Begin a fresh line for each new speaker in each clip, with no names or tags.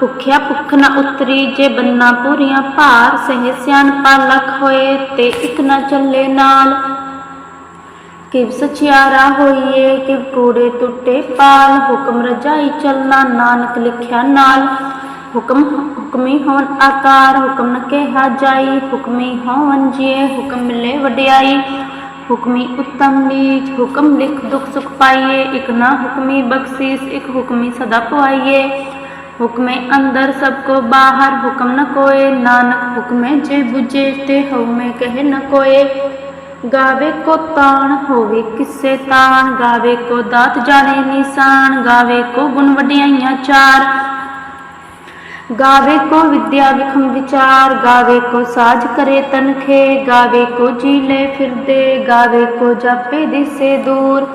ਭੁੱਖਿਆ ਭੁੱਖ ਨਾ ਉਤਰੀ, ਜੇ ਬੰਨਾ ਪੂਰੀਆਂ ਭਾਰ, ਸਹਿ ਸਿਆਣਪਾ ਲਖ ਹੋਏ, ਤੇ ਇੱਕ ਨਾ ਚੱਲੇ ਨਾਲ। ਕਿਵ ਸਚਿਆਰਾ ਹੋਈਏ, ਕਿਵ ਕੂੜੇ ਟੁੱਟੇ ਪਾਲ, ਹੁਕਮ ਰਜਾਈ ਚੱਲਣਾ ਨਾਨਕ ਲਿਖਿਆ ਨਾਲ। ਹੁਕਮ ਹੁਕਮੀ ਹੋਣ ਆਕਾਰ, ਹੁਕਮ ਨ ਕਿਹਾ ਜਾਈ, ਹੁਕਮੀ ਹੋਵਨ ਜੀਏ, ਹੁਕਮ ਮਿਲੇ ਵਡਿਆਈ। ਹੁਕਮੀ ਉਤਮ ਨੀਚ, ਹੁਕਮ ਲਿਖ ਦੁਖ ਸੁਖ ਪਾਈਏ, ਇਕ ਨਾ ਹੁਕਮੀ ਬਖਸ਼ੀਸ, ਇਕ ਹੁਕਮੀ ਸਦਾ ਪੁਆਈਏ। ਹੁਕਮੇ ਅੰਦਰ ਸਭ ਕੋ ਬਾਹਰ ਹੁਕਮ ਨ ਕੋਏ। ਨਾਨਕ ਹੁਕਮੇ ਜੇ 부ਜੇ ਤੇ ਹਉਮੈ ਕਹੇ ਨ ਕੋਏ। ਗਾਵੇ ਕੋ ਤਾਣ ਹੋਵੇ ਕਿਸੇ ਤਾਣ, ਗਾਵੇ ਕੋ ਦਾਤ ਜਾਣੇ ਨਿਸ਼ਾਨ, ਗਾਵੇ ਕੋ ਗੁਣ ਵਡਿਆਈਆਂ ਚਾਰ। ਗਾਵੇ ਕੋ ਵਿਦਿਆ ਵਿਖਮ ਵਿਚਾਰ, ਗਾਵੇ ਕੋ ਸਾਜ ਕਰੇ ਤਨਖੇ, ਗਾਵੇ ਕੋ ਜੀਲੇ ਫਿਰਦੇ, ਗਾਵੇ ਕੋ ਜਾਪੇ ਦਿਸੇ ਦੂਰ।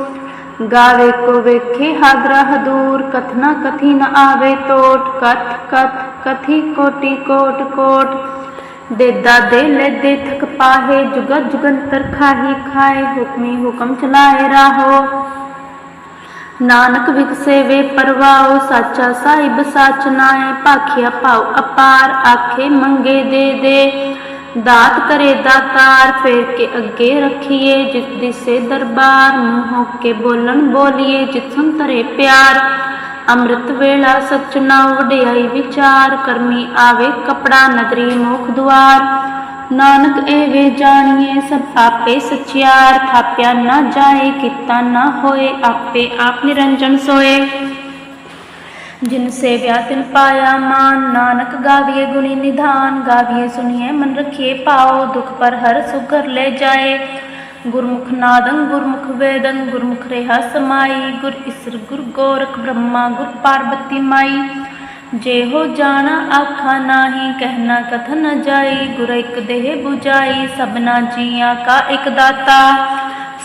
ਗਾਵੇ ਕੋ ਵੇਖੇ ਹਾਦਰਾ ਹਦੂਰ ਕਥਨਾ ਕਥੀ ਨ ਆਵੇ ਟੋਟ, ਕਥ ਕਥ, ਕਥੀ ਕੋਟੀ ਕੋਟ ਕੋਟ। ਦੇਦਾ ਦੇ ਲੈ ਦੇ ਥਕ ਪਾਹੇ, ਜੁਗਤ ਜੁਗੰਤਰ ਖਾਹੀ ਖਾਏ, ਹੁਕਮੀ ਹੁਕਮ ਚਲਾਏ ਰਾਹੋ। ਨਾਨਕ ਵਿਕਸੇ ਵੇ ਪਰਵਾਓ ਸਾਚਾ ਸਾਹਿਬ ਸਾਚ ਨਾਏ, ਭਾਖਿਆ ਭਾਉ ਅਪਾਰ, ਆਖੇ ਮੰਗੇ ਦੇ ਦੇ। ਦਾਤ ਕਰੇ ਦਾਤਾਰ, ਫੇਰ ਕੇ ਅੱਗੇ ਰੱਖੀਏ ਜਿਤ ਦਿਸੇ ਦਰਬਾਰ, ਮੂੰਹ ਹੋ ਕੇ ਬੋਲਣ ਬੋਲੀਏ ਜਿਤ ਸੁੰਤਰੇ ਪਿਆਰ। ਅੰਮ੍ਰਿਤ ਵੇਲਾ ਸਚ ਨਾ ਵਡਿਆਈ ਵਿਚਾਰ, ਕਰਮੀ ਆਵੇ ਕਪੜਾ ਨਦਰੀ ਮੁਖ ਦੁਆਰ। ਨਾਨਕ ਇਹ ਜਾਣੀਏ ਸਭ ਆਪੇ ਸਚਿਆਰ, ਥਾਪਿਆ ਨਾ ਜਾਏ, ਕੀਤਾ ਨਾ ਹੋਏ, ਆਪੇ ਆਪ ਨਿਰੰਜਨ ਸੋਏ। ਜਿਨ ਸੇਵਿਆ ਤਿਨ ਪਾਇਆ ਮਾਨ, ਨਾਨਕ ਗਾਵੀਏ ਗੁਣੀ ਨਿਧਾਨ, ਗਾਵੀਏ ਸੁਣੀਏ ਮਨ ਰਖੀਏ ਪਾਓ ਦੁਖ ਪਰ ਹਰ ਸੁਗਰ ਲੈ ਜਾਏ। ਗੁਰਮੁਖ ਨਾਦੰ, ਗੁਰਮੁਖ ਵੇਦੰ, ਗੁਰਮੁਖ ਰਹਾ ਸਮਾਈ। ਗੁਰ ਇਸਰ, ਗੁਰ ਗੋਰਖ ਬ੍ਰਹਮਾ, ਗੁਰ ਪਾਰਬਤੀ ਮਾਈ। ਜੇ ਹੋ ਜਾਣਾ ਆਖਾ ਨਾਹੀ ਕਹਿਣਾ ਕਥਨ ਨ ਜਾਈ। ਗੁਰ ਇਕ ਦੇਹ 부ਜਾਈ ਸਭਨਾ ਜੀਆਂ ਕਾ ਇਕ ਦਾਤਾ।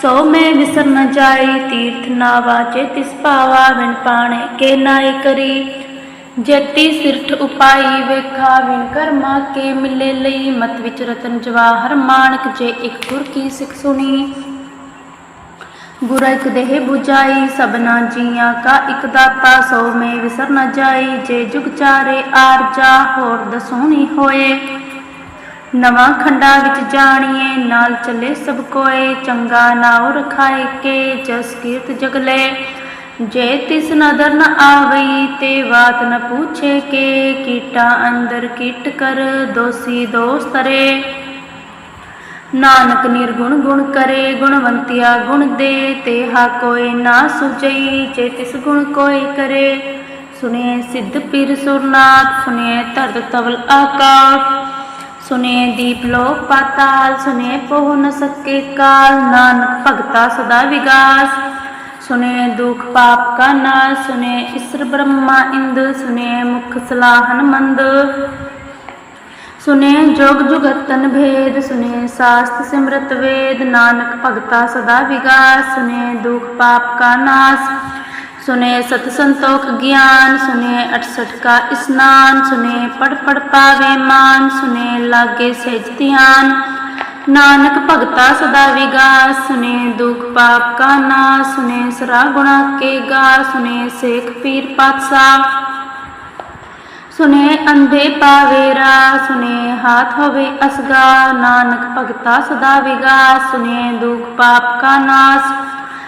ਸੋ ਮੈਂ ਵਿਸਰ ਨ ਜਾਈ, ਤੀਰਥ ਨਾ ਵਾਚੇ ਤਿਸ ਪਾਵਾ ਵਿਣ ਪਾਣੇ, ਕੇ ਨਾਇ ਕਰੀ। ਜਤੀ ਸਿਰਠ ਉਪਾਈ, ਵੇਖਾ ਵਿਣ ਕਰਮਾ, ਕੇ ਮਿਲੇ ਲਈ, ਮਤ ਵਿਚ ਰਤਨ ਜਵਾਹਰ ਮਾਨਕ ਜੇ ਇੱਕ ਗੁਰ ਕੀ ਸਿੱਖ ਸੁਣੀ। ਗੁਰ ਇਕ ਦੇਹ 부ਜਾਈ ਸਭਨਾ ਜੀਆਂ ਕਾ ਇਕ ਦਾਤਾ, ਸੋ ਮੈਂ ਵਿਸਰ ਨ ਜਾਈ, ਜੇ ਜੁਗ ਚਾਰੇ ਆਰਜਾ, ਹੋਰ ਦਸੂਣੀ ਹੋਏ। ਨਵਾਂ ਖੰਡਾ ਵਿੱਚ ਜਾਣੀਏ, ਨਾਲ ਚੱਲੇ ਸਭ ਕੋਏ, ਚੰਗਾ ਨਾਉ ਰਖਾਏ ਕੇ, ਜਸ ਕੀਰਤ ਜਗਲੇ ਜੇ ਤਿਸ ਨਦਰ ਨ ਆਵਈ, ਤੇ ਬਾਤ ਨ ਪੁੱਛੇ ਕੇ, ਕੀਟਾ ਅੰਦਰ ਕੀਟ ਕਰ, ਦੋਸੀ ਦੋਸਤਰੇ ਨਾਨਕ ਨਿਰਗੁਣ ਗੁਣ ਕਰੇ, ਗੁਣਵੰਤਿਆ ਗੁਣ ਦੇ ਤੇ ਹਾ ਕੋਈ ਨਾ ਸੁਜਈ ਜੇ ਤਿਸ ਗੁਣ ਕੋਈ ਕਰੇ। ਸੁਨੇ ਸਿੱਧ ਪੀਰ ਸੁਰਨਾਥ ਸੁਨੇ ਧਰਤ ਤਵਲ ਆਕਾਸ਼। ਸੁਨੇ ਦੀਪ ਲੋਕ ਪਾਤਾਲ, ਸੁਨੇ ਪਹੁ ਨ ਸਕੇ ਕਾਲ, ਨਾਨਕ ਭਗਤਾ ਸਦਾ ਵਿਗਾਸ। ਸੁਨੇ ਦੁਖ ਪਾਪ ਕਾ ਨਾਸ, ਸੁਨੇ ਇਸਰ ਬ੍ਰਹਮਾ ਇੰਦ, ਸੁਨੇ ਮੁਖ ਸਲਾਹਨ ਮੰਦ। ਸੁਨੇ ਜੋਗ ਜੁਗਤਨ ਭੇਦ, ਸੁਨੇ ਸਾਸਤ ਸਿਮਰਤ ਵੇਦ, ਨਾਨਕ ਭਗਤਾ ਸਦਾ ਵਿਗਾਸ। ਸੁਨੇ ਦੁਖ ਪਾਪ ਕਾ ਨਾਸ ਸੁਨੇ ਸਤ ਸੰਤੋਖ ਗਿਆਨ, ਸੁਨੇ 68 ਕਾ ਇਸਨਾਨ, ਸੁਨੇ ਪੜ ਪੜ ਪਾਵੇ ਮਾਨ, ਸੁਨੇ ਲਾਗੇ ਸਹਿਜ ਧਿਆਨ। ਨਾਨਕ ਭਗਤਾ ਸਦਾ ਵਿਗਾਸ, ਸੁਨੇ ਦੁਖ ਪਾਪ ਕਾ ਨਾਸ, ਸੁਨੇ ਸਰਾ ਗੁਣਾ ਕੇ ਗਾ, ਸੁਨੇ ਸੇਖ ਪੀਰ ਪਾਤਸ਼ਾਹ। ਸੁਨੇ ਅੰਧੇ ਪਾਵੇਰਾ ਸੁਨੇ ਹਾਥ ਹੋਵੇ ਅਸਗਾ। ਨਾਨਕ ਭਗਤਾ ਸਦਾ ਵਿਗਾਸ, ਸੁਨੇ ਦੁਖ ਪਾਪ ਕਾ ਨਾਸ।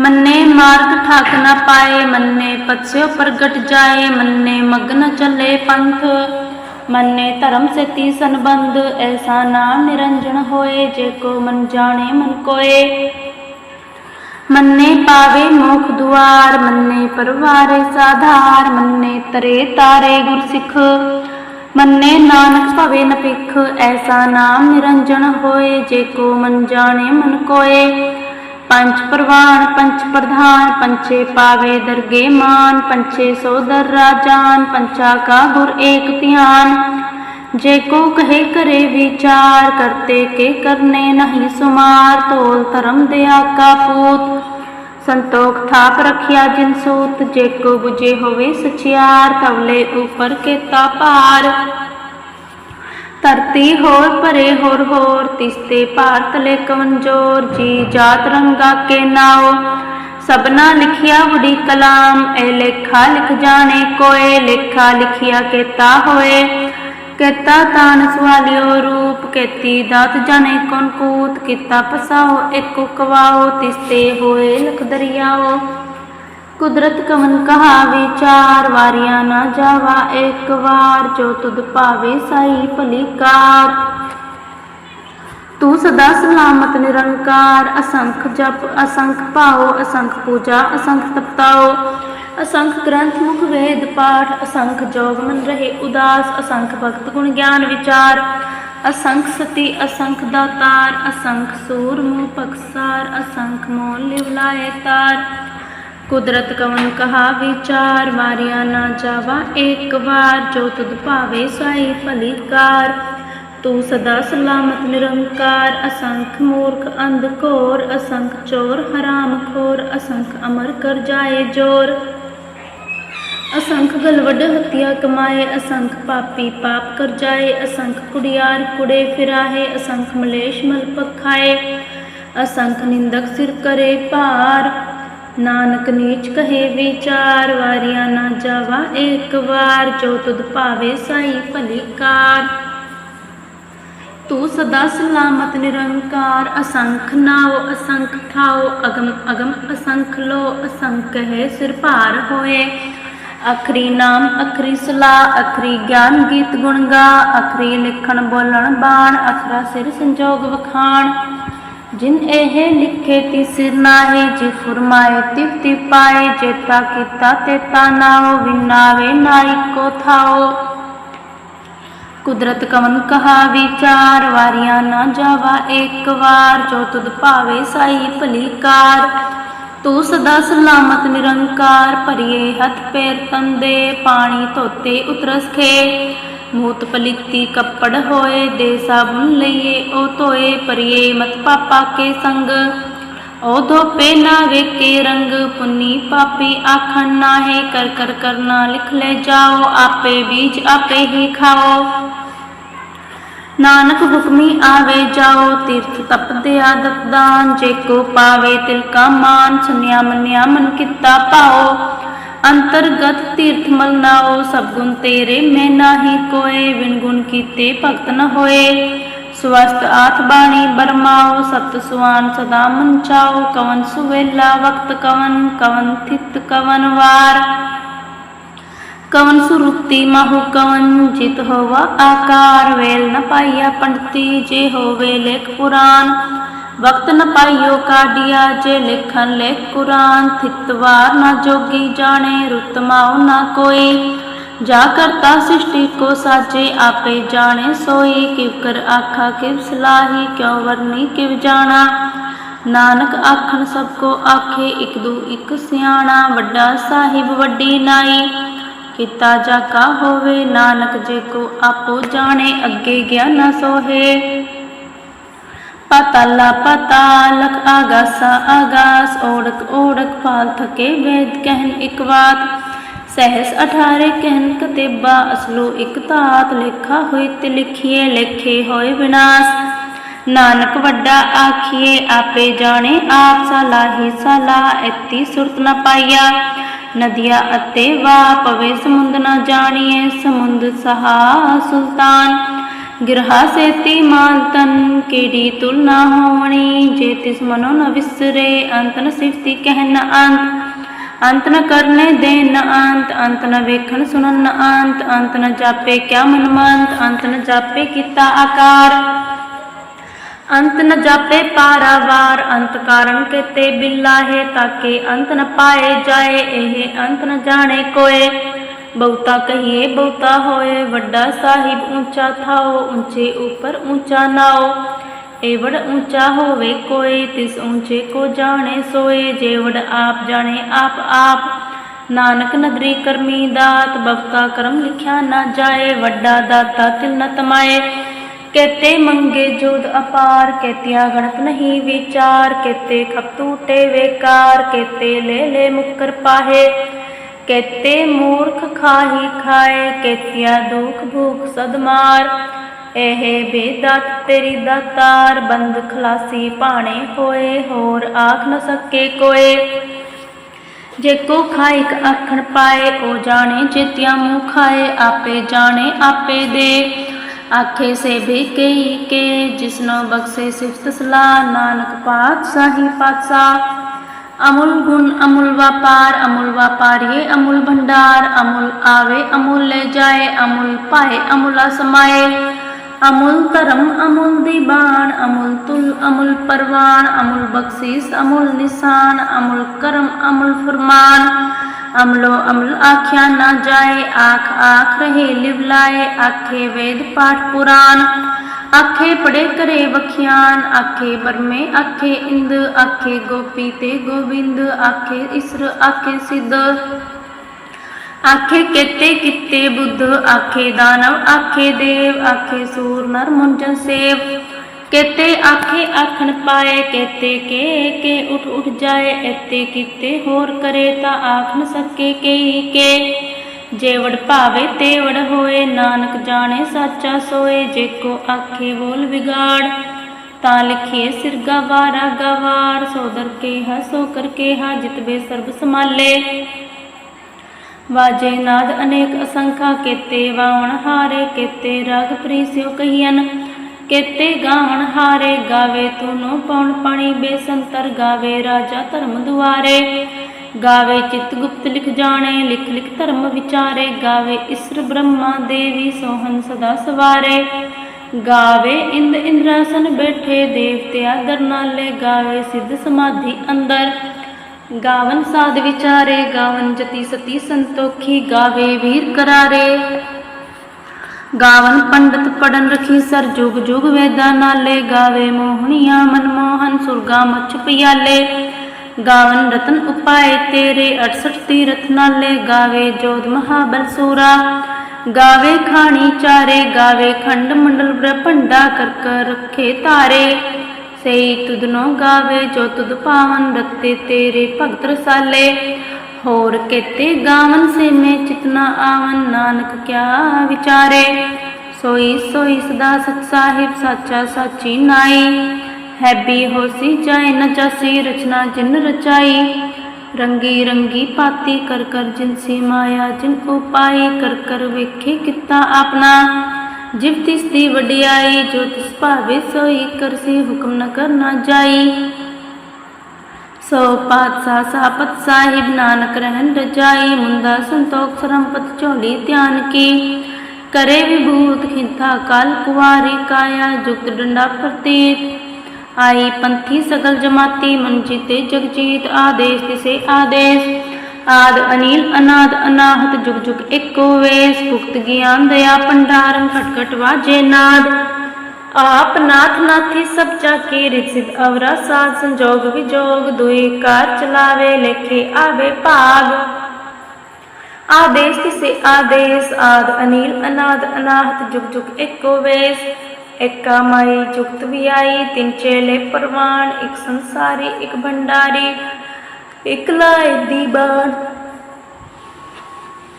ਮੰਨੇ ਮਾਰਗ ਠਾਕ ਨਾ ਪਾਏ, ਮੰਨੇ ਪਛਿਓ ਪ੍ਰਗਟ ਜਾਏ, ਮੰਨੇ ਮਗਨ ਚੱਲੇ ਪੰਥ, ਮੰਨੇ ਧਰਮ ਸੇਤੀ ਸੰਬੰਧ, ਐਸਾ ਨਾਮ ਨਿਰੰਜਨ ਹੋਏ, ਜੇ ਕੋ ਮਨ ਜਾਣੇ ਮਨ ਕੋਏ। ਮੰਨੇ ਪਾਵੇ ਮੋਖ ਦੁਆਰ, ਮੰਨੇ ਪਰਵਾਰੇ ਸਾਧਾਰ, ਮੰਨੇ ਤਰੇ ਤਾਰੇ ਗੁਰ ਸਿੱਖ, ਮੰਨੇ ਨਾਨਕ ਭਵੇ ਨ ਐਸਾ ਨਾਮ ਨਿਰੰਜਨ ਹੋਏ, ਜੇ ਕੋ ਮਨ ਜਾਣੇ ਮਨ ਕੋਏ। ਪੰਚ ਪ੍ਰਵਾਨ ਪੰਚ ਪ੍ਰਧਾਨ ਪੰਚੇ ਪਾਵੇ ਦਰਗੇ ਮਾਨ ਪੰਚੇ ਸੋਦਰ ਰਾਜਾਨ ਪੰਚਾ ਕਾ ਗੁਰ ਏਕ ਧਿਆਨ। ਜੇ ਕੋ ਕਹੇ ਕਰੇ ਵਿਚਾਰ, ਕਰਤੇ ਕੇ ਕਰਨੇ ਨਹੀਂ ਸੁਮਾਰ, ਤੋਲ ਧਰਮ ਦੇ ਆਕਾ ਪੂਤ। ਸੰਤੋਖ ਥਾਪ ਰਖਿਆ ਜਿਨ ਸੂਤ, ਜੇ ਕੋ 부ਜੇ ਹੋਵੇ ਸਚਿਆਰ, ਤਵਲੇ ਉਪਰ ਕੇਤਾ ਭਾਰ। ਧਰਤੀ ਹੋਰ ਭਰੇ ਹੋਰ ਹੋਰ ਤਿਸਤੇ ਭਾਰਤ ਲੈ ਕਮੰਜੋਰ, ਜੀ ਜਾਤ ਰੰਗਾ ਕੇ ਨਾਓ। ਸਬਨਾ ਲਿਖਿਆ ਵੜੀ ਕਲਾਮ, ਇਹ ਲੇਖਾ ਲਿਖ ਜਾਣੇ ਕੋਏ, ਲੇਖਾ ਲਿਖਿਆ ਕੇਤਾ ਹੋਏ। ਕੇਤਾ ਤਾਨ ਸਵਾਲਿਓ ਰੂਪ, ਕੇਤੀ ਦਾਤ ਜਾਣੇ ਕੌਣ ਕੂਤ, ਕੀਤਾ ਪਸਾਓ, ਏਕੋ ਕਵਾਓ ਤਿਸਤੇ ਹੋਏ ਲਖ ਦਰਿਆਓ। ਕੁਦਰਤ ਕਮਨ ਕਹਾ ਵਿਚਾਰ ਵਾਰੀਆਂ ਨਾ ਜਾਵਾ, ਇੱਕ ਵਾਰ ਜੋ ਤੁਧ ਭਾਵੇ ਸਾਈ ਭਲੀ ਕਾਰ ਤੂੰ ਸਦਾ ਸਲਾਮਤ ਨਿਰੰਕਾਰ, ਅਸੰਖ ਜਪ, ਅਸੰਖ ਭਾਉ, ਅਸੰਖ ਪੂਜਾ, ਅਸੰਖ ਤਪਤਾਓ ਅਸੰਖ ਗ੍ਰੰਥ, ਮੁਖ ਵੇਦ, ਪਾਠ, ਅਸੰਖ ਜੋਗ ਮਨ ਰਹੇ ਉਦਾਸ, ਅਸੰਖ ਭਗਤ ਗੁਣ ਗਿਆਨ ਵਿਚਾਰ। ਅਸੰਖ ਸਤੀ, ਅਸੰਖ ਦਾਤਾਰ, ਅਸੰਖ ਸੂਰ ਮੂਹ ਪਕਸਾਰ ਅਸੰਖ ਮੋਲ ਲਿਵਲਾਏ ਤਾਰ। ਕੁਦਰਤ ਕਵਨ ਕਹਾ ਵਿਚਾਰ ਵਾਰਿਆ ਨਾ ਜਾਵਾ, ਇੱਕ ਵਾਰ ਜੋ ਤੁਧ ਭਾਵੇ ਸਾਈ ਭਲੀ ਤੂੰ ਸਦਾ ਸਲਾਮਤ ਨਿਰੰਕਾਰ, ਅਸੰਖ ਮੂਰਖ ਅੰਧ ਘੋਰ, ਅਸੰਖ ਚੋਰ ਹਰਾਮ ਖੋਰ, ਅਸੰਖ ਅਮਰ ਕਰ ਜਾਏ ਜੋਰ। ਅਸੰਖ ਗਲਵਡ ਹੱਤਿਆ ਕਮਾਏ, ਅਸੰਖ ਪਾਪੀ ਪਾਪ ਕਰ ਜਾਏ, ਅਸੰਖ ਕੁੜਿਆਰ ਕੁੜੇ ਫਿਰਾਹੇ, ਅਸੰਖ ਮਲੇਸ਼ ਮਲ ਪਖਾਏ। ਅਸੰਖ ਨਿੰਦਕ ਸਿਰ ਕਰੇ ਭਾਰ ਨਾਨਕ ਨੀਚ ਕਹੇ ਵਿਚਾਰ, ਵਾਰਿਆ ਨਾ ਜਾਵਾ ਇੱਕ ਵਾਰ, ਜੋ ਤੁਧ ਭਾਵੇ ਸਾਈ ਭਲੀ ਕਾਰ। ਤੂੰ ਸਦਾ ਸਲਾਮਤ ਨਿਰੰਕਾਰ, ਅਸੰਖ ਨਾਉ ਅਸੰਖ ਠਾਉ ਅਗਮ ਅਗਮ ਅਸੰਖ ਲੋ, ਅਸੰਖ ਹੈ ਸਿਰ ਭਾਰ ਹੋਏ। ਅਖਰੀ ਨਾਮ, ਅਖਰੀ ਸਲਾ ਅਖਰੀ ਗਿਆਨ ਗੀਤ ਗੁਣ ਗਾ, ਅਖਰੀ ਲਿਖਣ ਬੋਲਣ ਬਾਣ, ਅਖਰਾ ਸਿਰ ਸੰਜੋਗ ਵਖਾਣ। ਜਿਨ ਇਹ ਲਿਖੇ ਤੀ ਸਿਰ ਨਾਹੀ, ਜੀ ਫਰਮਾਏ ਤਿਵ ਤੀ ਪਾਏ ਜੇਤਾ ਕੀਤਾ ਤੇਤਾ ਨਾਉ ਵਿਨਾਵੇ ਨਾਈ ਕੁਦਰਤ ਕਵਨ ਕਹਾ ਵਿਚਾਰ, ਵਾਰੀਆਂ ਨਾ ਜਾਵਾ ਇੱਕ ਵਾਰ, ਜੋ ਤੁਧ ਭਾਵੇ ਸਾਈ ਭਲੀ ਕਾਰ ਤੂੰ ਸਦਾ ਸਲਾਮਤ ਨਿਰੰਕਾਰ, ਭਰੀਏ ਹੱਥ ਪੈਰ ਤੰਦੇ, ਪਾਣੀ ਧੋਤੇ ਉਤਰਸ ਖੇ। ਮੂਤ ਪਲਿੱਤੀ ਕੱਪੜ ਹੋਏ ਦੇ ਸਾਬੁਨ ਲਈਏ, ਉਹ ਧੋਏ ਪਰਿਏ ਮਤ ਪਾਪਾ ਕੇ ਸੰਗ। ਉਹ ਧੋਪੇ ਨਾ ਵੇਕੇ ਰੰਗ, ਪੁੰਨੀ ਪਾਪੀ ਆਖਣ ਨਾਹੇ, ਕਰ ਕਰ ਕਰਨਾ ਲਿਖ ਲੈ ਜਾਓ, ਆਪੇ ਬੀਜ ਆਪੇ ਹੀ ਖਾਓ। ਨਾਨਕ ਹੁਕਮੀ ਆਵੇ ਜਾਓ, ਤੀਰਥ ਤਪਦੇ ਆਦਤ ਦਾਨ, ਜੇ ਕੋ ਪਾਵੇ ਤਿਲ ਕਾ ਮਾਨ, ਸੁਨਿਆ ਮੰਨਿਆ ਮਨ ਕੀਤਾ ਪਾਓ ਅੰਤਰਗਤ ਤੀਰਥ ਮਲ ਨਾਓ ਸਭ ਗੁਣ ਤੇਰੇ, ਮੈਂ ਨਾਹੀ ਕੋਏ ਵਿਣ ਗੁਣ ਕੀਤੇ ਭਗਤ ਨ ਹੋਏ। ਸਵਸਤ ਆਤ ਬਾਣੀ ਬਰਮਾਓ, ਸਤ ਸੁਆਨ ਸਦਾ ਮਨ ਚਾਓ, ਕਵਨ ਸੁਵੇਲਾ, ਵਕਤ ਕਵਨ ਕਵਨ ਥਿਤ ਕਵਨ ਵਾਰ। ਕਵਨ ਸੁਰੁਪਤੀ ਮਾਹੂ ਕਵਨ, ਜਿਤ ਹੋਵਾ ਆਕਾਰ, ਵੇਲ ਨ ਪਾਈਆ ਪੰਡਤੀ, ਜੇ ਹੋਵੇ ਲੇਖ ਪੁਰਾਨ। ਵਕਤ ਨ ਪਾਈਓ ਕਾਢਿਆ, ਜੇ ਲਿਖਨ ਲੇਖ ਕੁਰਾਨ ਥਿਤਵਾਰ ਨਾ ਜੋਗੀ ਜਾਣੇ ਰੁਤਮਾਉ ਨਾ ਕੋਈ। ਜਾ ਕਰਤਾ ਸ੍ਰਿਸ਼ਟੀ ਕੋ ਸਾਜੇ, ਆਪੇ ਜਾਣੇ ਸੋਈ। ਕਿਵ ਕਰ ਆਖਾ, ਕਿਵ ਸਲਾਹੀ, ਕਿਉ ਵਰਨੀ, ਕਿਵ ਜਾਣਾ। ਨਾਨਕ ਆਖਣ, ਸਭ ਕੋ ਆਖੇ, ਇਕ ਦੂ ਇਕ ਸਿਆਣਾ। ਵੱਡਾ ਸਾਹਿਬ, ਵੱਡੀ ਨਾਈ। ਕੀਤਾ ਜਾ ਕਾ ਹੋਵੇ, ਨਾਨਕ ਜੇ ਕੋ ਆਪੋ ਜਾਣੇ, ਅੱਗੇ ਗਿਆ ਨਾ ਸੋਹੇ। ਪਤਲਾ ਪਤਾਲਕ ਆਗਾਸਾ ਆਗਾਸ ਓੜਕ ਓੜਕ ਪਾਲ ਥਕੇ ਵੇਦ ਕਹਿਨ ਇਕ ਬਾਤ ਸਹਿਸ ਅਠਾਰੇ ਕਹਿਨ ਕਤੇਬਾ, ਅਸਲੋ ਇਕ ਤਾਤ ਲੇਖਾ ਹੋਈ ਤੇ ਲਿਖੀਏ, ਲੇਖੇ ਹੋਏ ਵਿਨਾਸ਼। ਨਾਨਕ ਵੱਡਾ ਆਖੀਏ, ਆਪੇ ਜਾਣੇ ਆਪ ਸਲਾਹੀ ਸਲਾ, ਐਤੀ ਸੁਰਤ ਨ ਪਾਈਆ। ਨਦੀਆਂ ਅਤੇ ਵਾ ਪਵੇ ਸਮੁੰਦ ਨ ਜਾਣੀਏ, ਸਮੁੰਦ ਸਹਾ ਸੁਲਤਾਨ। ਗਿਰਹਾ ਸੇਤੀ ਮਾਨ ਤਨ ਕੀੜੀ ਤੁਲ ਨਾ ਜੇ ਤਿਸ ਮਨੋ ਨ ਵਿਸਰੇ, ਅੰਤ ਨ ਸਿਫਤੀ ਕਹਿ ਨ ਅੰਤ ਅੰਤ ਨ ਕਰਨੇ ਦੇਨ ਨ ਅੰਤ ਅੰਤ ਨ ਵੇਖਣ ਸੁਣਨ ਨ ਅੰਤ ਅੰਤ ਨ ਜਾਪੇ ਕਿਆ ਮਨ ਮੰਤ, ਅੰਤ ਨ ਜਾਪੇ ਕੀਤਾ ਆਕਾਰ। ਅੰਤ ਨ ਜਾਪੇ ਪਾਰਾਵਾਰ, ਅੰਤ ਕਾਰਨ ਕੇਤੇ ਹੈ ਤਾਕੇ ਅੰਤ ਨ ਪਾਏ ਜਾਏ, ਇਹ ਅੰਤ ਨ ਜਾਣੇ ਕੋਏ। ਬਹੁਤਾ ਕਹੀਏ, ਬਹੁਤਾ ਹੋਏ, ਵੱਡਾ ਸਾਹਿਬ ਉੱਚਾ ਥਾਓ, ਉੱਚੇ ਉੱਪਰ ਉੱਚਾ ਨਾਓ। ਏਵੜ ਉੱਚਾ ਹੋਵੇ ਕੋਈ, ਤਿਸ ਉੱਚੇ ਕੋ ਜਾਣੇ ਸੋਏ। ਜੇਵੜ ਆਪ ਜਾਣੇ ਆਪ ਆਪ, ਨਾਨਕ ਨਦਰੀ ਕਰਮੀ ਦਾਤ ਬਖਤਾ ਕਰਮ ਲਿਖਿਆ ਨਾ ਜਾਏ, ਵੱਡਾ ਦਾਤਾ ਤਿਲ ਨ ਤਮਾਏ। ਕੇਤੇ ਮੰਗੇ ਜੋਦ ਅਪਾਰ ਕੇਤਿਆ ਗਣਤ ਨਹੀਂ ਵਿਚਾਰ ਕੇਤੇ ਖਪਤੂ ਤੇ ਵੇਕਾਰ ਕੇਤੇ ਲੈ ਲੈ ਮੁਕਰ ਪਾਹੇ। ਕੇਤੇ ਮੂਰਖ ਖਾਹੀ ਖਾਏ ਕੇਤਿਆ ਦੁਖ ਭੂਖ ਸਦਮਾਰ ਇਹ ਬੇਦਾਤ ਤੇਰੀ ਦਾਤਾਰ, ਬੰਦ ਖਲਾਸੀ ਭਾਣੇ ਹੋਏ, ਹੋਰ ਆਖ ਨ ਸਕੇ ਕੋਏ। ਜੇ ਕੋ ਖਾਇਕ ਆਖਣ ਪਾਏ ਉਹ ਜਾਣੇ ਚੇਤਿਆ ਮੂੰਹ ਖਾਏ, ਆਪੇ ਜਾਣੇ ਆਪੇ ਦੇ। ਆਖੇ ਸੇ ਵੀ ਕਈ ਕੇ ਜਿਸਨੋ ਬਖਸ਼ੇ ਸਿਫਤ ਸਲਾਹ, ਨਾਨਕ ਪਾਤਸ਼ਾਹੀ ਪਾਤਸ਼ਾਹ। ਅਮੁਲ ਗੁਣ ਅਮੁਲ ਵਪਾਰ ਅਮੁਲ ਵਪਾਰੀਏ ਅਮੁਲ ਭੰਡਾਰ ਅਮੁਲ ਆਵੇ ਅਮੁਲ ਲੈ ਜਾਏ ਅਮੁਲ ਪਾਏ ਅਮੁਲਾ ਸਮਾਏ ਅਮੁਲ ਧਰਮ ਅਮੁਲ ਦੀਬਾਨ ਅਮੁਲ ਤੁਲ ਅਮੁਲ ਪਰਵਾਨ ਅਮੁਲ ਬਖਸ਼ੀਸ ਅਮੁਲ ਨਿਸ਼ਾਨ ਅਮੁਲ ਕਰਮ ਅਮੁਲ ਫਰਮਾਨ ਅਮਲੋ ਅਮਲ ਆਖਿਆ ਨਾ ਜਾਏ ਆਖ ਆਖ ਰਹੇ ਲਿਵ ਲਾਏ ਆਖੇ ਵੇਦ ਪਾਠ ਪੁਰਾਨ ਆਖੇ ਪੜੇ ਕਰੇ ਵਖਿਆਨ, ਆਖੇ ਬਰਮੇ ਆਖੇ ਇੰਦ, ਆਖੇ ਗੋਪੀ ਤੇ ਗੋਬਿੰਦ, ਆਖੇ ਇਸਰ, ਆਖੇ ਸਿੱਧ। ਆਖੇ ਕਿਤੇ ਕਿਤੇ ਬੁੱਧ, ਆਖੇ ਦਾਨਵ, ਆਖੇ ਦੇਵ, ਆਖੇ ਸੂਰ, ਨਰ, ਮੁੰਜਨ ਸੇਵ। ਕੇਤੇ ਆਖੇ ਆਖਣ ਪਾਏ, ਕੇਤੇ ਕੇ ਕੇ ਉਠ ਉਠ ਜਾਏ, ਐਤੇ ਕੀਤੇ ਹੋਰ ਕਰੇ ਤਾਂ ਆਖਣ ਸਕੇ ਕਈ ਕੇ। ਜੇਵੜ ਭਾਵੇ ਤੇਵੜ ਹੋਏ, ਨਾਨਕ ਜਾਣੇ ਸਾਚਾ ਸੋਏ, ਜੇ ਕੋ ਆਖੇ ਬੋਲ ਵਿਗਾੜ। ਤਾਂ ਲਿਖੀਏ ਸਿਰ ਗਵਾਰਾ ਗਵਾਰ ਸੋਦਰ ਕੇ ਹਸੋ ਕਰ ਹਾ ਜਿਤਬੇ ਸਰਬ ਸਮਾਲੇ ਵਾਜੇ ਨਾਦ ਅਨੇਕ ਅਸੰਖਾ, ਕੇਤੇ ਵਾਵਣ ਹਾਰੇ, ਕੇਤੇ ਰਾਗ ਪ੍ਰੀਸਿਓ ਕਹੀਨ ਕੇਤੇ ਗਾਵਣ ਹਾਰੇ, ਗਾਵੇ ਤੂਨੋ ਪਉਣ ਪਾਣੀ, ਬੇਸੰਤਰ ਗਾਵੇ ਰਾਜਾ ਧਰਮ ਦੁਆਰੇ। ਗਾਵੇ ਚਿਤ ਗੁਪਤ ਲਿਖ ਜਾਣੇ, ਲਿਖ ਲਿਖ ਧਰਮ ਵਿਚਾਰੇ। ਗਾਵੇ ਇਸਰ ਬ੍ਰਹਮਾ ਦੇਵੀ ਸੋਹਨ ਸਦਾ ਸਵਾਰੇ। ਗਾਵੇ ਇੰਦ ਇੰਦਰਾਸਨ ਬੈਠੇ, ਦੇਵਤਿਆ ਦਰ ਗਾਵੇ ਸਿੱਧ ਸਮਾਧੀ ਅੰਦਰ। ਗਾਵਨ ਸਾਧ ਵਿਚਾਰੇ, ਗਾਵਨ ਜਤੀ ਸਤੀ ਸੰਤੋਖੀ। ਗਾਵੇ ਵੀਰ ਕਰਾਰੇ। ਗਾਵਨ ਪੰਡਤ ਪੜਨ ਰਖੀ ਸਰ ਜੁਗ ਜੁਗ ਵੇਦਾਂ ਨਾਲੇ। ਗਾਵੇ ਮੋਹਣੀਆਂ ਮਨਮੋਹਨ ਸੁਰਗਾ ਮਛ ਪਿਆਲੇ। ਗਾਵਨ ਰਤਨ ਉਪਾਏ ਤੇਰੇ 68 ਤੀਰਥ ਨਾਲੇ ਗਾਵੇ ਜੋਧ ਮਹਾਬਲ ਸੂਰਾ। ਗਾਵੇ ਖਾਣੀ ਚਾਰੇ, ਗਾਵੇ ਖੰਡ ਮੰਡਲ ਬ੍ਰਹਮੰਡਾ ਕਰ ਕਰ ਰੱਖੇ ਤਾਰੇ ਸਈ ਤੁਧਨੋ ਗਾਵੇ ਜੋ ਤੁਧ ਪਾਵਨ ਰਤੇ ਤੇਰੇ ਭਗਤ ਰਸਾਲੇ। ਹੋਰ ਕੇਤੇ ਗਾਵਨ ਸੇ ਮੈਂ ਚਿਤਨਾ ਆਵਨ ਨਾਨਕ ਕਿਆ ਵਿਚਾਰੇ। ਸੋਈ ਸੋਈ ਸਦਾ ਸਤ ਸਾਹਿਬ ਸਾਚਾ ਸਾਚੀ ਨਾਈ। ਹੈਬੀ ਹੋਸੀ ਜਾਏ ਨ ਜਾਸੀ ਰਚਨਾ ਜਿਨ ਰਚਾਈ ਰੰਗੀ ਰੰਗੀ ਪਾਤੀ ਕਰ ਕਰ ਜਿਨਸੀ ਮਾਇਆ ਜਿਨ ਉਪਾਈ ਕਰ ਕਰ ਵੇਖੇ ਕਿਤਾ ਆਪਣਾ ਜਿਵ ਤਿਸ ਦੀ ਵਡਿਆਈ ਜੋ ਤਿਸ ਭਾਵੇ ਸੋਈ ਕਰਸੀ ਹੁਕਮ ਨ ਕਰਨਾ ਜਾਈ ਸੋ ਪਾਤਸ਼ਾਹ ਸਾਪਤ ਸਾਹਿਬ ਨਾਨਕ ਰਹਿਣ ਰਜਾਈ ਮੁੰਦਾ ਸੰਤੋਖ ਸਰੰਪਤ ਝੋਲੀ ਧਿਆਨ ਕੀ ਕਰੇ ਵਿਭੂਤ ਖਿੰਥਾ ਕਲ ਕੁਵਾਰੀ ਕਾਇਆ ਜੁਗਤ ਡੰਡਾ ਪ੍ਰਤੀਤ ਆਈ ਪੰਥੀ ਸਗਲ ਜਮਾਤੀ ਮੰਜੀ ਤੇ ਜਗਜੀਤ ਆਦੇਸ਼ ਤਿਸੇ ਆਦੇਸ਼। ਆਦ ਅਨੀਲ, ਅਨਾਦ, ਅਨਾਹਤ, ਜੁਗ ਜੁਗ ਏਕੋ ਵੇਸ। ਭੁਕਤ ਗਿਆਨ, ਦਇਆ, ਭੰਡਾਰਨ ਖਟ ਵਾਜੇ ਨਾਦ। ਆਪ ਨਾਥ ਨਾਥੀ ਸਭ ਜਾ ਕੀ ਰਿਤ ਅਵਰਾ ਸਾਧ ਸੰਜੋਗ ਵਿਜੋਗ। ਦੁਈ ਕਾਰ ਚਲਾਵੇ, ਲੇਖੇ ਆਵੇ ਭਾਗ। ਆਦੇਸ਼ ਤਿਸੇ ਆਦੇਸ਼। ਆਦ ਅਨੀਲ, ਅਨਾਦ, ਅਨਾਹਤ, ਜੁਗ ਜੁਗ ਏਕੋ ਵੇਸ। ਏਕਾ ਮਾਈ ਜੁਗਤ ਵੀ ਆਈ ਤਿੰਨ ਚੇਲੇ ਪਰਵਾਨ ਇੱਕ ਸੰਸਾਰੀ ਇੱਕ ਭੰਡਾਰੀ ਇੱਕ ਲਾਇ ਦੀ ਬਾਣ।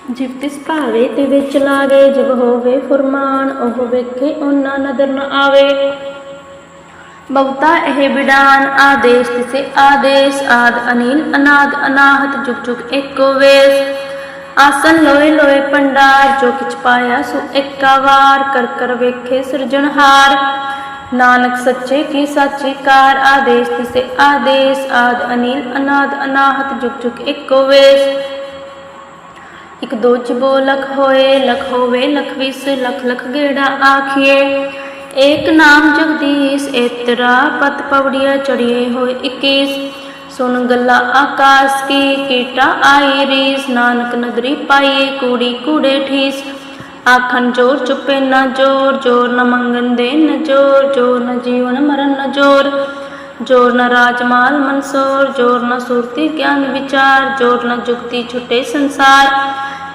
ਜਿਵ ਤਿਸ ਭਾਵੇ ਤੇ ਵਿੱਚ ਲਾਗੇ ਜਿਵ ਹੋਵੇ ਫੁਰਮਾਨ ਉਹ ਵੇਖੇ ਉਹਨਾਂ ਨਦਰ ਨ ਆਵੇ। ਬਹੁਤਾ ਇਹ ਬਿਡਾਨ ਆਦੇਸ਼ ਤਿਸੇ ਆਦੇਸ਼ ਆਦ ਅਨੀਲ ਅਨਾਦ ਅਨਾਹਤ ਜੁਗ ਜੁਗ ਏਕੋ ਵੇਸ। ਆਸਨ ਲੋਏ ਲੋਏ ਪੰਡਾਰ ਜੋ ਕਿਛ ਪਾਇਆ ਸੋ ਏਕਾ ਵਾਰ ਕਰ ਕਰ ਵੇਖੇ ਸਿਰਜਣਹਾਰ ਨਾਨਕ ਸੱਚੇ ਕੀ ਸਾਚੀ ਕਾਰ, ਆਦੇਸ਼ ਤਿਸੇ ਆਦੇਸ਼, ਆਦ ਅਨੀਲ, ਅਨਾਦ ਅਨਾਹਤ, ਜੁਗ ਜੁਗ ਇੱਕੋ ਵੇਸ। ਇਕ ਦੋ ਚਬੋ ਲਖ ਹੋਏ, ਲਖ ਹੋਵੇ ਲਖ ਵਿਸ, ਲਖ ਲਖ ਗੇੜਾ ਆਖੀਏ। ਏਕ ਨਾਮ ਜਗਦੀਸ਼, ਏਤਰਾ ਪਤ ਪਵੜੀਆ ਚੜੀਏ ਹੋਏ 21 ਸੁਨ ਗੱਲਾ ਆਕਾਸ ਕੀ, ਕੀਟਾ ਆਈ ਰੀਸ, ਨਾਨਕ ਨਦਰੀ ਪਾਈਏ ਕੂੜੀ, ਕੂੜੇ ਠੀਸ। ਆਖਣ ਜੋਰ ਚੁੱਪੇ ਨਾ ਜੋਰ ਜੋਰ ਨ ਮੰਗਨ ਦੇ ਨ ਜੋਰ ਜੋਰ ਨ ਜੀਵਨ ਮਰਨ ਨ ਜੋਰ। ਜੋਰ ਨ ਰਾਜਮਾਲ ਮਨਸੋਰ, ਜੋਰ ਨ ਸੁਰਤੀ ਗਿਆਨ ਵਿਚਾਰ, ਜੋਰ ਨ ਜੁਗਤੀ ਛੁਟੇ ਸੰਸਾਰ।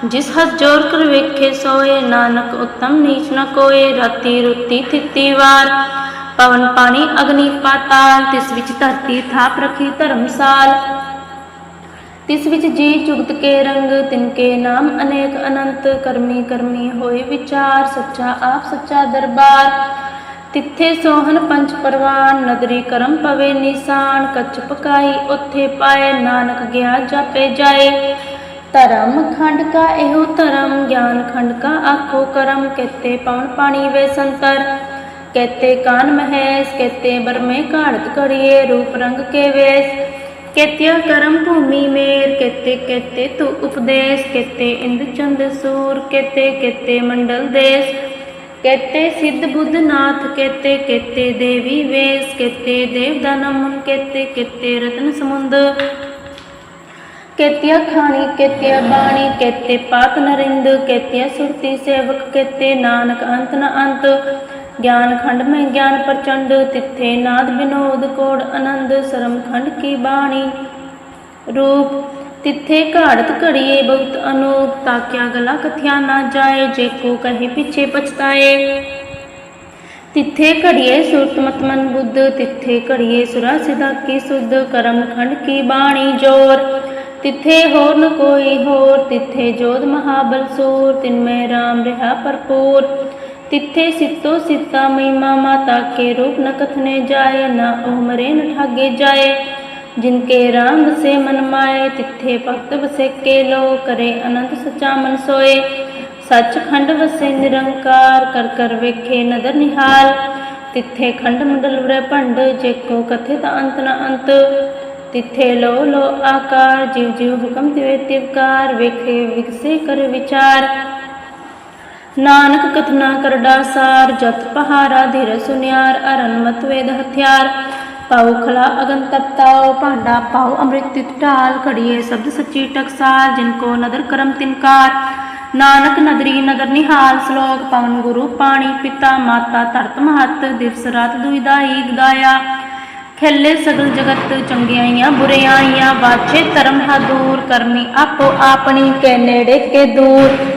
ਜਿਸ ਹੱਥ ਜੋਰ ਕਰ ਵੇਖੇ ਸੋਏ, ਨਾਨਕ ਉਤਮ ਨੀਚ ਨ ਕੋਏ, ਰਾਤੀ ਰੁੱਤੀ ਥਿੱਤੀ ਵਾਰ। ਪਵਨ ਪਾਣੀ ਅਗਨੀ ਪਾਤਾਲ, ਤਿਸ ਵਿੱਚ ਧਰਤੀ ਥਾਪ ਰਖੀ ਧਰਮਸਾਲ। ਤਿਸ ਵਿੱਚ ਜੀ ਜੁਗਤ ਕੇ ਰੰਗ ਤਿਨਕੇ ਨਾਮ ਅਨੇਕ ਅਨੰਤ, ਕਰਮੀ ਕਰਮੀ ਹੋਏ ਵਿਚਾਰ, ਸੱਚਾ ਆਪ ਸੱਚਾ ਦਰਬਾਰ। ਤਿੱਥੇ ਸੋਹਨ ਪੰਜ ਪਰਵਾਨ, ਨਦਰੀ ਕਰਮ ਪਵੇ ਨਿਸ਼ਾਨ, ਕੱਚ ਪਕਾਈ ਉੱਥੇ ਪਾਏ, ਨਾਨਕ ਗਿਆ ਜਾਪੇ ਜਾਏ। ਧਰਮ ਖੰਡ ਕਾ ਇਹੋ ਧਰਮ, ਗਿਆਨ ਖੰਡ ਕਾ ਆਖੋ ਕਰਮ ਕਹਤੇ ਪਵਨ ਪਾਣੀ ਵੇ ਸੰਤਰ। ਕਹਤੇ ਕਾਨ ਮਹੇਸ਼ ਕਹਤੇ ਬਰਮੇ ਘਾੜਤ ਘੜੀਏ, ਰੂਪ ਰੰਗ ਕੇ ਵੇਸ। ਕੇਤਿਆ ਕਰਮ ਭੂਮੀ ਮੇਰ, ਕੇਤੇ ਕੇਤੇ ਤੂ ਉਪਦੇਸ਼, ਕੇਤੇ ਇੰਦ ਚੰਦ ਸੂਰ, ਕੇਤੇ ਕੇਤੇ ਮੰਡਲ ਦੇਸ। ਕੇਤੇ ਸਿੱਧ ਬੁੱਧ ਨਾਥ, ਕੇਤੇ ਕੇਤੇ ਦੇਵੀ ਵੇਸ। ਕੇਤੇ ਦੇਵ ਦਨਮ ਕੇਤੇ ਕੇਤੇ ਰਤਨ ਸਮੁੰਦ। ਕੇਤਿਆ ਖਾਣੀ, ਕੇਤਿਆ ਬਾਣੀ, ਕੇਤੇ ਪਾਤ ਨਰਿੰਦ। ਕੇਤਿਆ ਸੁਰਤੀ ਸੇਵਕ, ਕੇਤੇ ਨਾਨਕ ਅੰਤ ਨ ਅੰਤ। ਗਿਆਨ ਖੰਡ ਮੈਂ ਗਿਆਨ ਪ੍ਰਚੰਡ, ਤਿੱਥੇ ਨਾਦ ਵਿਨੋਦ ਕੋੜ ਆਨੰਦ, ਸਰਮ ਖੰਡ ਕੀ ਬਾਣੀ। ਰੂਪ, ਤਿੱਥੇ ਘਾੜਤ ਘੜੀਏ ਬਹੁਤ ਅਨੂਪ ਤਾਕਿਆ ਗਲਾ ਕਥਿਆ ਨਾ ਜਾਏ, ਜੇ ਕੋ ਕਹੇ ਪਿੱਛੇ ਪਛਤਾਏ। ਤਿੱਥੇ ਘੜੀਏ ਸੁਰਤ ਮਤ ਮਨ ਬੁੱਧ, ਤਿੱਥੇ ਘੜੀਏ ਸੁਰਾ ਸਿਧਾ ਕੀ ਸੁਧ, ਕਰਮ ਖੰਡ ਕੀ ਬਾਣੀ ਜੋਰ। ਤਿੱਥੇ ਹੋਰ ਨ ਕੋਈ ਹੋਰ, ਤਿੱਥੇ ਜੋਧ ਮਹਾਬਲ ਸੂਰ, ਤਿਨ ਮੈਂ ਰਾਮ ਰਹਾ ਭਰਪੂਰ ਤਿੱਥੇ ਸਿੱਤੋ ਸਿੱਤਾ ਮਹਿਮਾ ਮਾਤਾ ਕੇ ਰੂਪ ਨ ਕਥਨੇ ਜਾਏ, ਨਾ ਉਮਰੇ ਨ ਠਾਗੇ ਜਾਏ। ਜਿਨਕੇ ਰਾਮ ਵਸੇ ਮਨ ਮਾਏ, ਤਿੱਥੇ ਭਗਤ ਵਸੇ ਕੇ ਲੋ, ਕਰੇ ਅਨੰਤ ਸਚਾ ਮਨ ਸੋਏ। ਸੱਚਖੰਡ ਵਸੇ ਨਿਰੰਕਾਰ, ਕਰ ਕਰ ਵੇਖੇ ਨਦਰ ਨਿਹਾਲ। ਤਿੱਥੇ ਖੰਡ ਮੰਡਲ ਵਰੇ ਭੰਡ, ਜੇ ਕੋ ਕਥਿਤ ਅੰਤ ਨ ਅੰਤ। ਤਿੱਥੇ ਲੋ ਲੋ ਆਕਾਰ ਜਿਵ ਜਿਵ ਹੁਕਮ ਤਿਵੇ ਤਿਵਕਾਰ, ਵੇਖੇ ਵਿਗਸੇ ਕਰ ਵਿਚਾਰ। ਨਾਨਕ ਕਥਨਾ ਕਰੜਾ ਸਾਰ ਜਤ ਪਹਾਰਾ ਧੀਰ ਸੁਨਿਆਰ, ਅਰਨ ਮਤ ਹਥਿਆਰ। ਪਾਉ ਖਲਾ ਅਗਨ ਤਪਤਾਉ ਭਾਂਡਾ ਪਾਉ, ਅੰਮ੍ਰਿਤ ਤਿਤ ਢਾਲ, ਘੜੀਏ ਸ਼ਬਦ ਸੱਚੀ ਟਕਸਾਰ, ਜਿਨ ਕੋ ਨਦਰ ਕਰਮ ਤਿਨਕਾਰ ਨਾਨਕ ਨਦਰੀ ਨਦਰ ਨਿਹਾਲ, ਸ਼ਲੋਕ ਪਵਨ ਗੁਰੂ ਪਾਣੀ ਪਿਤਾ, ਮਾਤਾ ਧਰਤ ਮਹਤ, ਦਿਵਸ ਰਾਤ ਦੁਇਦਾਈ ਗਾਇਆ ਖੇਲੇ ਸਗਲ ਜਗਤ ਚੰਗਿਆਈਆਂ, ਬੁਰਿਆਈਆਂ ਵਾਛੇ ਧਰਮ ਹਾ ਦੂਰ, ਕਰਮੀ ਆਪੋ ਆਪਣੀ ਕੇ ਨੇੜੇ ਕੇ ਦੂਰ।